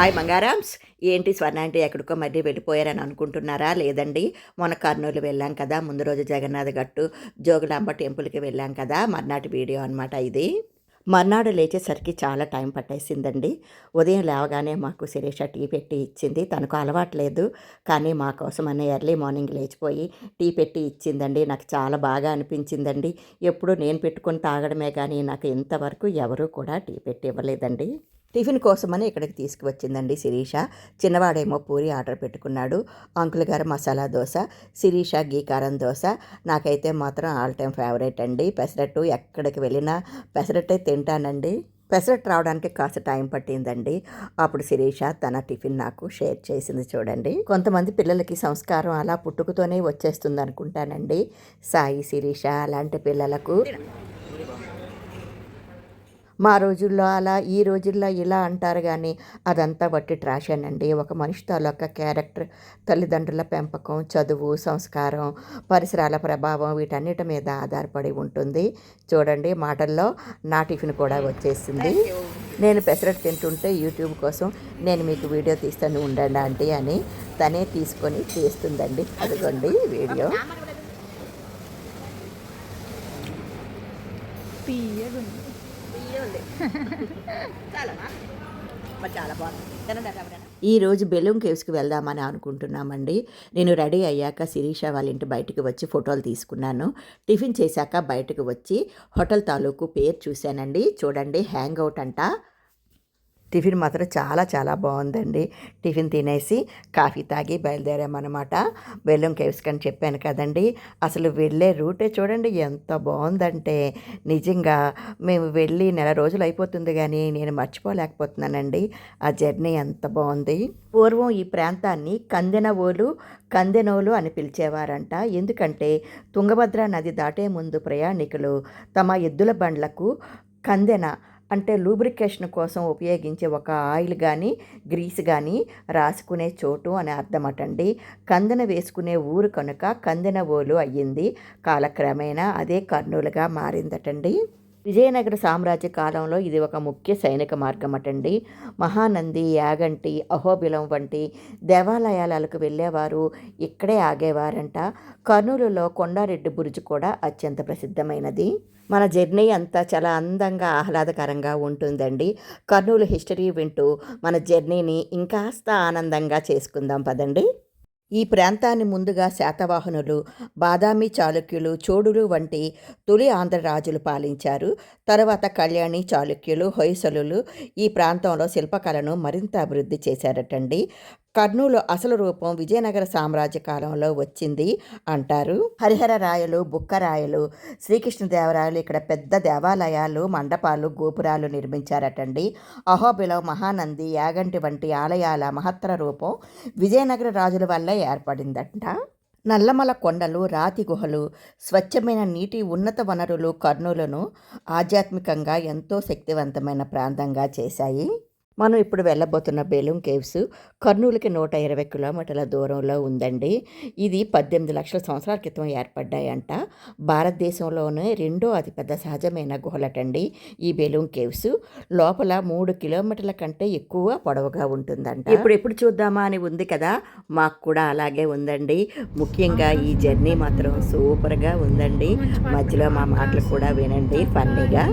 Hi మంగారామ్స్ ఏంటి స్వర్ణ అంటే ఎక్కడికో మళ్ళీ వెళ్ళిపోయారని అనుకుంటున్నారా? లేదండి. మొన్న కర్నూలు వెళ్ళాం కదా. ముందు రోజు జగన్నాథ్ గట్టు జోగులాంబ టెంపుల్కి వెళ్ళాం కదా. మర్నాటి వీడియో అనమాట ఇది. మర్నాడు లేచేసరికి చాలా టైం పట్టేసిందండి. ఉదయం లేవగానే మాకు శిరీష టీ పెట్టి ఇచ్చింది. తనకు అలవాట్లేదు కానీ మా కోసం అన్న ఎర్లీ మార్నింగ్ లేచిపోయి టీ పెట్టి ఇచ్చిందండి. నాకు చాలా బాగా అనిపించిందండి. ఎప్పుడు నేను పెట్టుకొని తాగడమే కానీ నాకు ఇంతవరకు ఎవరూ కూడా టీ పెట్టి ఇవ్వలేదండి. టిఫిన్ కోసమని ఇక్కడికి తీసుకువచ్చిందండి శిరీష. చిన్నవాడేమో పూరి ఆర్డర్ పెట్టుకున్నాడు. అంకుల్ గారు మసాలా దోశ శిరీష గీ కారం దోశ. నాకైతే మాత్రం ఆల్ టైం ఫేవరెట్ అండి. పెసరట్టు ఎక్కడికి వెళ్ళినా పెసరట్టే తింటానండి. పెసరట్టు రావడానికి కాస్త టైం పట్టిందండి. అప్పుడు శిరీష తన టిఫిన్ నాకు షేర్ చేసింది చూడండి. కొంతమంది పిల్లలకి సంస్కారం అలా పుట్టుకతోనే వచ్చేస్తుంది అనుకుంటానండి సాయి శిరీష అలాంటి పిల్లలకు మా రోజుల్లో అలా ఈ రోజుల్లో ఇలా అంటారు కానీ అదంతా బట్టి ట్రాషన్ అండి ఒక మనిషి తాలూకా క్యారెక్టర్ తల్లిదండ్రుల పెంపకం చదువు సంస్కారం పరిసరాల ప్రభావం వీటన్నిటి మీద ఆధారపడి ఉంటుంది. చూడండి మాటల్లో నా టిఫిన్ కూడా వచ్చేసింది. నేను పెసరట్టు తింటుంటే యూట్యూబ్ కోసం నేను మీకు వీడియో తీస్తాను ఉండండి ఆంటీ అని తనే తీసుకొని చేస్తుందండి. అదిగోండి వీడియో. తీయగుంది ఈ రోజు బెలూన్ కేవ్స్కి వెళ్దామని అనుకుంటున్నామండి. నేను రెడీ అయ్యాక శిరీష వాళ్ళ ఇంటి బయటకు వచ్చి ఫోటోలు తీసుకున్నాను. టిఫిన్ చేశాక బయటకు వచ్చి హోటల్ తాలూకు పేరు చూశానండి. చూడండి హ్యాంగ్ అవుట్ అంట. టిఫిన్ మాత్రం చాలా చాలా బాగుందండి. టిఫిన్ తినేసి కాఫీ తాగి బయలుదేరామన్నమాట. బెల్లం కేవ్స్కి అని చెప్పాను కదండి. అసలు వెళ్ళే రూటే చూడండి ఎంత బాగుందంటే. నిజంగా మేము వెళ్ళి నెల రోజులు అయిపోతుంది కానీ నేను మర్చిపోలేకపోతున్నానండి. ఆ జర్నీ ఎంత బాగుంది. పూర్వం ఈ ప్రాంతాన్ని కందెనవోలు కందెనోలు అని పిలిచేవారంట. ఎందుకంటే తుంగభద్ర నది దాటే ముందు ప్రయాణికులు తమ ఎద్దుల బండ్లకు కందెన అంటే లూబ్రికేషన్ కోసం ఉపయోగించే ఒక ఆయిల్ కానీ గ్రీస్ కానీ రాసుకునే చోటు అని అర్థమటండి. కందెన వేసుకునే ఊరు కనుక కందెన ఓలు అయ్యింది. కాలక్రమేణా అదే కర్నూలుగా మారిందటండి. విజయనగర సామ్రాజ్య కాలంలో ఇది ఒక ముఖ్య సైనిక మార్గం అటండి మహానంది యాగంటి అహోబిలం వంటి దేవాలయాలకు వెళ్ళేవారు ఇక్కడే ఆగేవారంట. కర్నూలులో కొండారెడ్డి బురుజు కూడా అత్యంత ప్రసిద్ధమైనది. మన జర్నీ అంతా చాలా అందంగా ఆహ్లాదకరంగా ఉంటుందండి. కర్నూలు హిస్టరీ వింటూ మన జర్నీని ఇంకాస్త ఆనందంగా చేసుకుందాం పదండి. ఈ ప్రాంతాన్ని ముందుగా శాతవాహనులు బాదామి చాళుక్యులు చోడులు వంటి తొలి ఆంధ్ర రాజులు పాలించారు. తర్వాత కళ్యాణి చాళుక్యులు హొయసలులు ఈ ప్రాంతంలో శిల్పకళను మరింత అభివృద్ధి చేశారటండి. కర్నూలు అసలు రూపం విజయనగర సామ్రాజ్య కాలంలో వచ్చింది అంటారు. హరిహర రాయలు బుక్కరాయలు శ్రీకృష్ణదేవరాయలు ఇక్కడ పెద్ద దేవాలయాలు మండపాలు గోపురాలు నిర్మించారటండి. అహోబిలం మహానంది యాగంటి వంటి ఆలయాల మహత్తర రూపం విజయనగర రాజుల వల్ల ఏర్పడిందంట. నల్లమల కొండలు రాతి గుహలు స్వచ్ఛమైన నీటి ఉన్నత వనరులు కర్నూలను ఆధ్యాత్మికంగా ఎంతో శక్తివంతమైన ప్రాంతంగా చేశాయి. మనం ఇప్పుడు వెళ్ళబోతున్న బెలూమ్ కేవ్స్ కర్నూలుకి నూట ఇరవై కిలోమీటర్ల దూరంలో ఉందండి. ఇది పద్దెనిమిది లక్షల సంవత్సరాల క్రితం ఏర్పడ్డాయంట. భారతదేశంలోనే రెండో అతిపెద్ద సహజమైన గుహలటండి ఈ బెలూమ్ కేవ్స్. లోపల మూడు కిలోమీటర్ల కంటే ఎక్కువ పొడవుగా ఉంటుందంట. ఇప్పుడు ఎప్పుడు చూద్దామా అని ఉంది కదా మాకు కూడా అలాగే ఉందండి. ముఖ్యంగా ఈ జర్నీ మాత్రం సూపర్గా ఉందండి. మధ్యలో మా మాటలు కూడా వినండి ఫన్నీగా.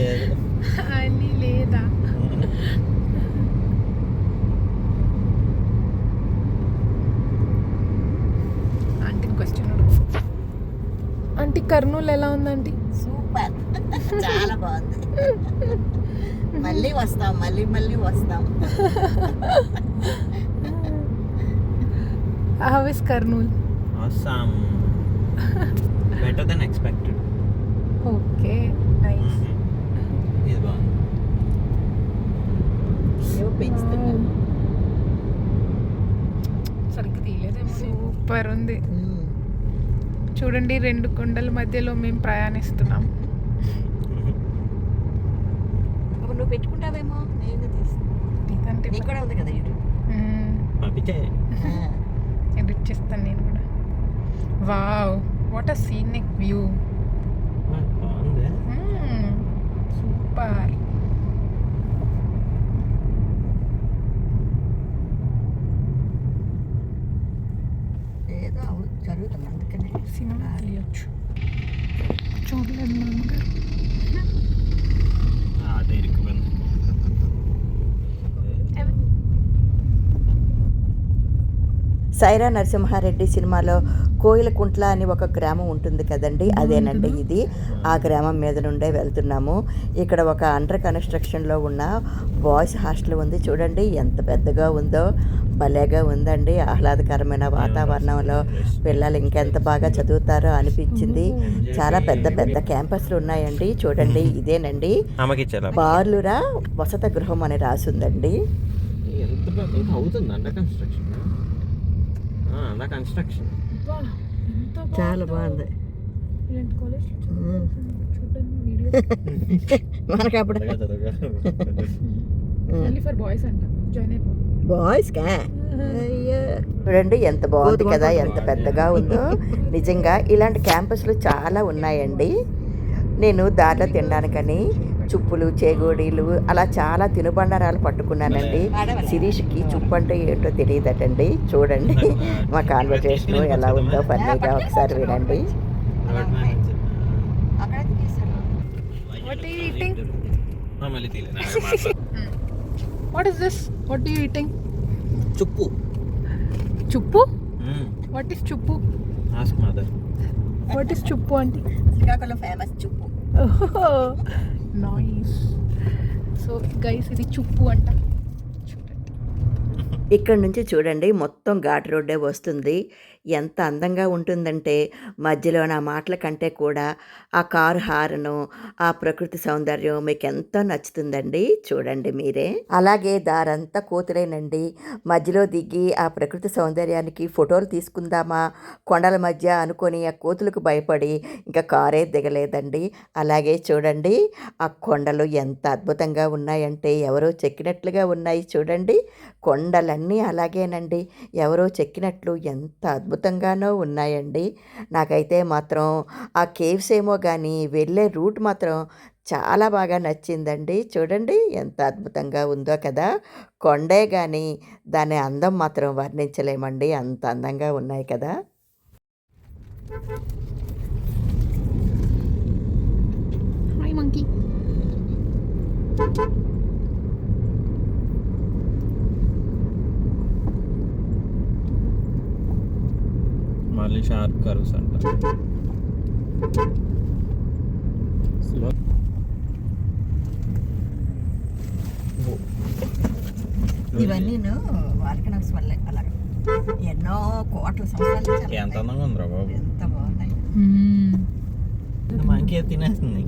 లేదా. ఆంటీని క్వశ్చన్ ఆంటీ కర్నూలు ఎలా ఉందండి? సూపర్ చాలా బాగుంది. మళ్ళీ వస్తాం మళ్ళీ మళ్ళీ వస్తాం. How is Kurnool awesome. Better than expected okay nice ఇది బాగుంది ఏవో పెంచుతున్నారు సరిగ్గా తీయలేదేమో సూపర్ ఉంది చూడండి రెండు కొండల మధ్యలో మేము ప్రయాణిస్తున్నాం. అప్పుడు నువ్వు పెట్టుకుంటావేమో? నేను తీస్తాను ఉంది కదా ఎడిట్ చేస్తాను నేను కూడా. Wow what a scenic view super. జరుగుతుంది అందుకనే సినిమా తీయచ్చు చూడలేదు మా అమ్మగారు ఆట ఇరుక్కుపోయింది సైరా నరసింహారెడ్డి సినిమాలో కోయిలకుంట్ల అని ఒక గ్రామం ఉంటుంది కదండి? అదేనండి ఇది. ఆ గ్రామం మీద నుండే వెళ్తున్నాము. ఇక్కడ ఒక అండర్ కన్స్ట్రక్షన్లో ఉన్న బాయ్స్ హాస్టల్ ఉంది. చూడండి ఎంత పెద్దగా ఉందో. భలేగా ఉందండి. ఆహ్లాదకరమైన వాతావరణంలో పిల్లలు ఇంకెంత బాగా చదువుతారో అనిపించింది. చాలా పెద్ద పెద్ద క్యాంపస్లు ఉన్నాయండి. చూడండి ఇదేనండి. అమ్మకి ఇచ్చేలా బార్లురా వసత గృహం అని రాసుందండి. చాలా బాగుందో. మనకి అప్పుడు బాయ్స్ అంట. జాయిన్ అయిపో. బాయ్స్ కా చూడండి ఎంత బాగుంది కదా ఎంత పెద్దగా ఉందో. నిజంగా ఇలాంటి క్యాంపస్లు చాలా ఉన్నాయండి. నేను దారిలో తినడానికని చుప్పులు చేగోడీలు అలా చాలా తినుబండారాలు పట్టుకున్నానండి. శిరీష్కి చుప్పు అంటే ఏంటో తెలియదటండి. చూడండి మా కాన్వర్జేషన్ ఎలా ఉందో ఫన్నీగా ఒకసారి వినండి? మళ్ళీ what is this what you eating చుప్పు చుప్పు వాట్ ఈస్ చుప్పు ఆస్క్ మదర్ వాట్ ఈస్ చుప్పు అంటే శ్రీకాకుళం ఫేమస్ చుప్పు నాయిస్ సో గైస్ ఇది చుప్పు అంట. చూడండి. ఇక్కడ నుంచి చూడండి మొత్తం ఘాట్ రోడ్డే వస్తుంది. ఎంత అందంగా ఉంటుందంటే మధ్యలో నా మాటల కంటే కూడా ఆ కారు హారను ఆ ప్రకృతి సౌందర్యం మీకు ఎంతో నచ్చుతుందండి. చూడండి మీరే. అలాగే దారంతా కోతులేనండి. మధ్యలో దిగి ఆ ప్రకృతి సౌందర్యానికి ఫోటోలు తీసుకుందామా? కొండల మధ్య అనుకొని ఆ కోతులకు భయపడి ఇంకా కారే దిగలేదండి. అలాగే చూడండి ఆ కొండలు ఎంత అద్భుతంగా ఉన్నాయంటే ఎవరో చెక్కినట్లుగా ఉన్నాయి చూడండి. కొండలన్నీ అలాగేనండి. ఎవరో చెక్కినట్లు ఎంత అద్భుతంగానో ఉన్నాయండి. నాకైతే మాత్రం ఆ కేవ్స్ ఏమో కానీ వెళ్ళే రూట్ మాత్రం చాలా బాగా నచ్చిందండి. చూడండి ఎంత అద్భుతంగా ఉందో కదా! కొండే కానీ దాని అందం మాత్రం వర్ణించలేమండి. అంత అందంగా ఉన్నాయి కదా హాయ్ మంకీ మళ్ళీ షార్ప్ కర్వ్స్ అంట. స్లో ఇవన్నీ వాల్కనస్ వల్లే అలాగ. ఎన్నో కోట్ల సంవత్సరాల నుంచి ఎంత అందంగా ఉందిరా బాబు. ఎంత బాగున్నాయి. తినేస్తుంది.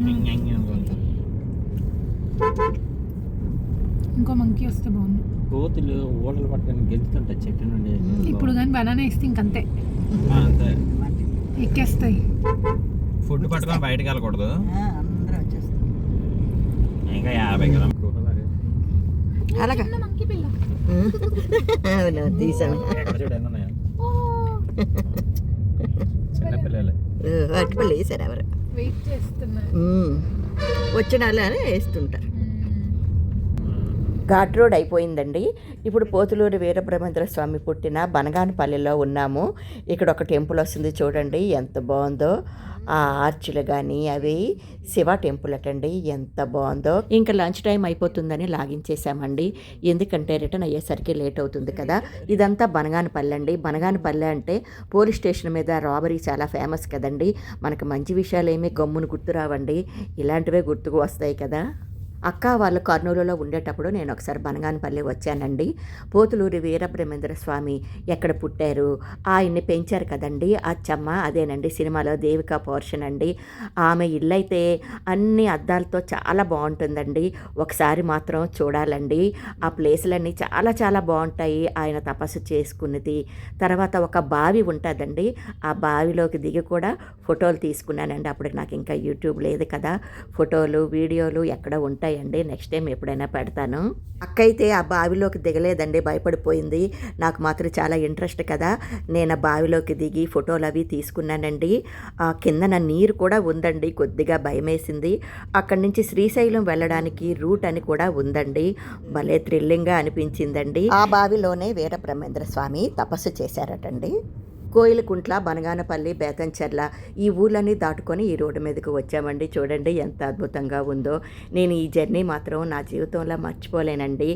ఇంకో మంకీ వస్తే బాగుంది కోతులు ఓడలు పట్టుకొని గెలుతుంటాయి చెట్టు నుండి. ఇప్పుడు కానీ బనానా వేస్తే ఇంకంతే. ఆ, అంతే. ఎక్కేస్తాయి. ఫుడ్ పట్టుకొని బయటకు వెళ్ళకూడదు. అందరూ వచ్చేస్తారు. ఇంకా యాభై గ్రామ్ అలాగా. మంకీ పిల్ల. అవును తీసాను. ఎక్కడ చూడు ఎన్ని ఉన్నాయా. చిన్న పిల్లలే. అటుపల్లి వేసారు ఎవరు? వెయిట్ చేస్తున్నారు. వచ్చిన వేస్తుంటారు. ఘాట్ రోడ్ అయిపోయిందండి. ఇప్పుడు పోతులూరి వీరబ్రహ్మేంద్ర స్వామి పుట్టిన బనగానపల్లిలో ఉన్నాము. ఇక్కడ ఒక టెంపుల్ వస్తుంది చూడండి ఎంత బాగుందో. ఆ ఆర్చులు కానీ అవి శివ టెంపుల్ అటండి ఎంత బాగుందో. ఇంకా లంచ్ టైం అయిపోతుందని లాగించేసామండి ఎందుకంటే రిటర్న్ అయ్యేసరికి లేట్ అవుతుంది కదా. ఇదంతా బనగానపల్లి అండి. బనగానపల్లి అంటే పోలీస్ స్టేషన్ మీద రాబరీ చాలా ఫేమస్ కదండి. మనకు మంచి విషయాలు ఏమీ గమ్మును గుర్తు రావండి ఇలాంటివే గుర్తుకు వస్తాయి కదా. అక్క వాళ్ళు కర్నూలులో ఉండేటప్పుడు నేను ఒకసారి బనగానపల్లి వచ్చానండి. పోతులూరి వీరబ్రహ్మేంద్ర స్వామి ఎక్కడ పుట్టారు? ఆయన్ని పెంచారు కదండి. అచ్చమ్మ అదేనండి సినిమాలో దేవికా పోర్షన్ అండి. ఆమె ఇల్లు అయితే అన్ని అద్దాలతో చాలా బాగుంటుందండి. ఒకసారి మాత్రం చూడాలండి. ఆ ప్లేసులన్నీ చాలా చాలా బాగుంటాయి. ఆయన తపస్సు చేసుకున్నది. తర్వాత ఒక బావి ఉంటుందండి. ఆ బావిలోకి దిగి కూడా ఫోటోలు తీసుకున్నానండి. అప్పుడు నాకు ఇంకా యూట్యూబ్ లేదు కదా. ఫోటోలు వీడియోలు ఎక్కడ ఉంటాయండి. నెక్స్ట్ టైం ఎప్పుడైనా పెడతాను. అక్క అయితే ఆ బావిలోకి దిగలేదండి. భయపడిపోయింది. నాకు మాత్రం చాలా ఇంట్రెస్ట్ కదా. నేను ఆ బావిలోకి దిగి ఫోటోలు అవి తీసుకున్నానండి. ఆ కిందన నీరు కూడా ఉందండి. కొద్దిగా భయమేసింది. అక్కడి నుంచి శ్రీశైలం వెళ్ళడానికి రూట్ అని కూడా ఉందండి. భలే థ్రిల్లింగ్గా అనిపించిందండి. ఆ బావిలోనే వీరబ్రహ్మేంద్ర స్వామి తపస్సు చేశారటండి. కోయిలకుంట్ల బనగానపల్లి బేతంచెర్ల ఈ ఊళ్ళని దాటుకొని ఈ రోడ్డు మీదకి వచ్చామండి. చూడండి ఎంత అద్భుతంగా ఉందో. నేను ఈ జర్నీ మాత్రం నా జీవితంలో మర్చిపోలేనండి.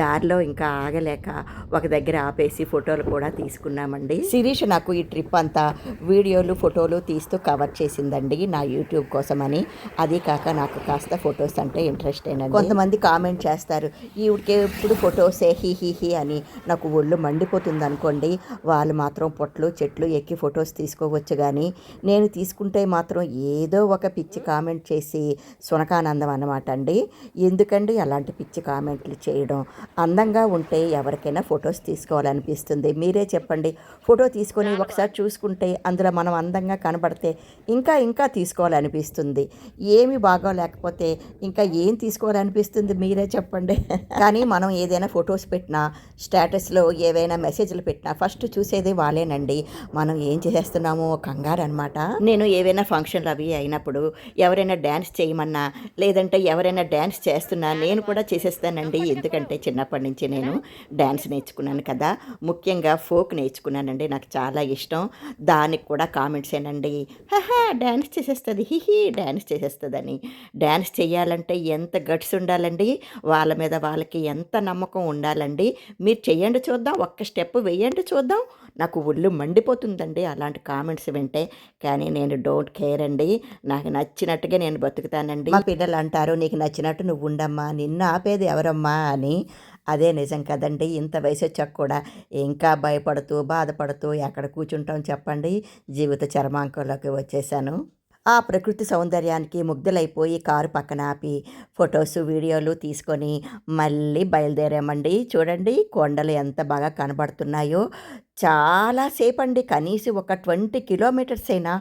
దారిలో ఇంకా ఆగలేక ఒక దగ్గర ఆపేసి ఫోటోలు కూడా తీసుకున్నామండి. శిరీష్ నాకు ఈ ట్రిప్ అంతా వీడియోలు ఫోటోలు తీస్తూ కవర్ చేసిందండి నా యూట్యూబ్ కోసమని. అది కాక నాకు కాస్త ఫొటోస్ అంటే ఇంట్రెస్ట్ అయినండి కొంతమంది కామెంట్ చేస్తారు ఈవిడికి ఎప్పుడు ఫొటోసే హీ హీ హీ అని. నాకు ఒళ్ళు మండిపోతుంది అనుకోండి వాళ్ళు మాత్రం పొట్లు చెట్లు ఎక్కి ఫొటోస్ తీసుకోవచ్చు కానీ నేను తీసుకుంటే మాత్రం ఏదో ఒక పిచ్చి కామెంట్ చేసి సునకానందం అన్నమాట అండి. ఎందుకండి అలాంటి పిచ్చి కామెంట్లు చేయడం? అందంగా ఉంటే ఎవరికైనా ఫొటోస్ తీసుకోవాలనిపిస్తుంది. మీరే చెప్పండి. ఫోటో తీసుకొని ఒకసారి చూసుకుంటే అందులో మనం అందంగా కనబడితే ఇంకా ఇంకా తీసుకోవాలనిపిస్తుంది. ఏమి బాగోలేకపోతే ఇంకా ఏం తీసుకోవాలనిపిస్తుంది? మీరే చెప్పండి. కానీ మనం ఏదైనా ఫొటోస్ పెట్టినా స్టేటస్లో ఏవైనా మెసేజ్లు పెట్టినా ఫస్ట్ చూసేది వాళ్ళేనండి. మనం ఏం చేసేస్తున్నామో కంగారు అనమాట నేను ఏవైనా ఫంక్షన్లు అవి అయినప్పుడు ఎవరైనా డ్యాన్స్ చేయమన్నా లేదంటే ఎవరైనా డ్యాన్స్ చేస్తున్నా నేను కూడా చేసేస్తానండి. ఎందుకంటే చిన్నప్పటి నుంచి నేను డ్యాన్స్ నేర్చుకున్నాను కదా. ముఖ్యంగా ఫోక్ నేర్చుకున్నానండి. నాకు చాలా ఇష్టం. దానికి కూడా కామెంట్స్ ఏనండి. హహా డ్యాన్స్ చేసేస్తుంది. హిహి డ్యాన్స్ చేసేస్తుందని. డ్యాన్స్ చేయాలంటే ఎంత గట్స్ ఉండాలండి? వాళ్ళ మీద వాళ్ళకి ఎంత నమ్మకం ఉండాలండి? మీరు చేయండి చూద్దాం. ఒక్క స్టెప్ వేయండి చూద్దాం. నాకు ఒళ్ళు మండిపోతుందండి. అలాంటి కామెంట్స్ వింటే కానీ నేను డోంట్ కేర్ అండి. నాకు నచ్చినట్టుగా నేను బతుకుతానండి. మా పిల్లలు అంటారు నీకు నచ్చినట్టు నువ్వు ఉండమ్మా నిన్ను ఆపేది ఎవరమ్మా అని. అదే నిజం కదండి. ఇంత వయసు వచ్చాక కూడా ఇంకా భయపడుతూ బాధపడుతూ ఎక్కడ కూర్చుంటాం చెప్పండి. జీవిత చర్మాంకంలోకి వచ్చేసాను. ఆ ప్రకృతి సౌందర్యానికి ముగ్ధులైపోయి కారు పక్కన ఆపి ఫొటోస్ వీడియోలు తీసుకొని మళ్ళీ బయలుదేరామండి. చూడండి కొండలు ఎంత బాగా కనబడుతున్నాయో. చాలా సేపండి. కనీసం ఒక ట్వంటీ కిలోమీటర్స్ అయినా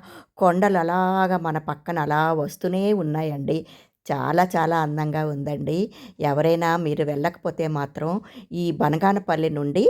కొండలు అలాగా మన పక్కన అలా వస్తూనే ఉన్నాయండి. చాలా చాలా అందంగా ఉందండి. ఎవరైనా మీరు వెళ్ళకపోతే మాత్రం ఈ బనగానపల్లి నుండి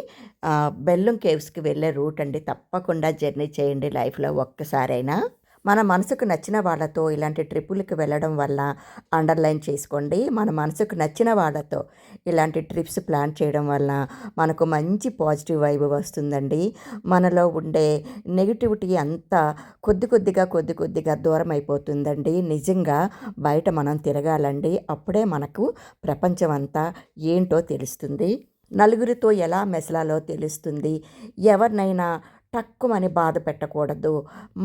బెల్లం కేవ్స్కి వెళ్ళే రూట్ అండి. తప్పకుండా జర్నీ చేయండి లైఫ్లో ఒక్కసారైనా. మన మనసుకు నచ్చిన వాళ్ళతో ఇలాంటి ట్రిప్పులకి వెళ్ళడం వల్ల అండర్లైన్ చేసుకోండి. మన మనసుకు నచ్చిన వాళ్ళతో ఇలాంటి ట్రిప్స్ ప్లాన్ చేయడం వల్ల మనకు మంచి పాజిటివ్ వైబ్ వస్తుందండి. మనలో ఉండే నెగిటివిటీ అంతా కొద్ది కొద్దిగా కొద్ది కొద్దిగా దూరం అయిపోతుందండి. నిజంగా బయట మనం తిరగాలండి. అప్పుడే మనకు ప్రపంచం అంతా ఏంటో తెలుస్తుంది. నలుగురితో ఎలా మెసలాలో తెలుస్తుంది? ఎవరినైనా తక్కువని బాధ పెట్టకూడదు.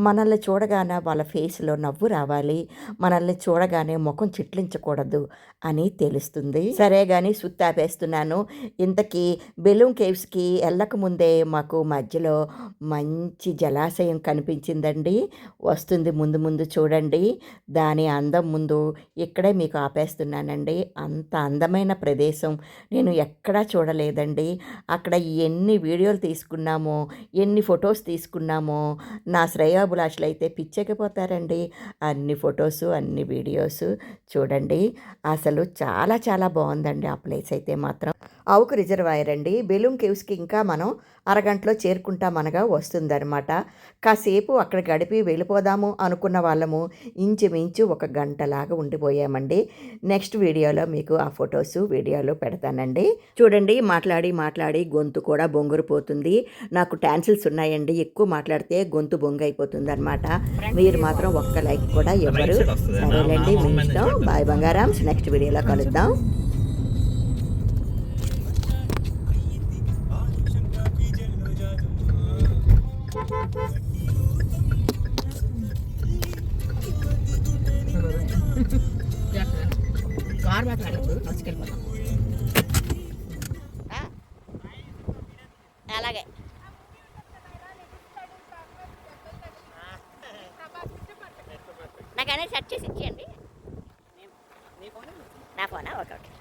మనల్ని చూడగానే వాళ్ళ ఫేస్లో నవ్వు రావాలి. మనల్ని చూడగానే ముఖం చిట్లించకూడదు అని తెలుస్తుంది. సరే కానీ సుత్తాపేస్తున్నాను ఇంతకీ బెలూన్ కేవ్స్కి వెళ్ళకముందే మాకు మధ్యలో మంచి జలాశయం కనిపించిందండి. వస్తుంది ముందు ముందు చూడండి. దాని అందం ముందు ఇక్కడే మీకు ఆపేస్తున్నానండి. అంత అందమైన ప్రదేశం. నేను ఎక్కడా చూడలేదండి. అక్కడ ఎన్ని వీడియోలు తీసుకున్నామో ఎన్ని ఫోటో ఫొటోస్ తీసుకున్నామో. నా శ్రేయాభిలాషులు అయితే పిచ్చెక్కిపోతారండి. అన్ని ఫొటోస్ అన్ని వీడియోస్ చూడండి. అసలు చాలా చాలా బాగుందండి ఆ ప్లేస్ అయితే మాత్రం. అవుకు రిజర్వాయర్ అండి. బెలూమ్ కేవ్స్కి ఇంకా మనం అరగంటలో చేరుకుంటామనగా వస్తుందన్నమాట. కాసేపు అక్కడ గడిపి వెళ్ళిపోదాము అనుకున్న వాళ్ళము ఇంచుమించు ఒక గంటలాగా ఉండిపోయామండి. నెక్స్ట్ వీడియోలో మీకు ఆ ఫొటోస్ వీడియోలు పెడతానండి. చూడండి మాట్లాడి మాట్లాడి గొంతు కూడా బొంగురుపోతుంది. నాకు టాన్సిల్స్ ఉన్నాయండి. ఎక్కువ మాట్లాడితే గొంతు బొంగు అయిపోతుంది అనమాట మీరు మాత్రం ఒక్క లైక్ కూడా ఇవ్వరు సరేలేండి మీ ఇష్టం. బాయ్ బంగారాం నెక్స్ట్ వీడియోలో కలుద్దాం. నాకు అనేది సెట్ చేసి ఇచ్చేయండి. నా ఫోనా? Okay okay.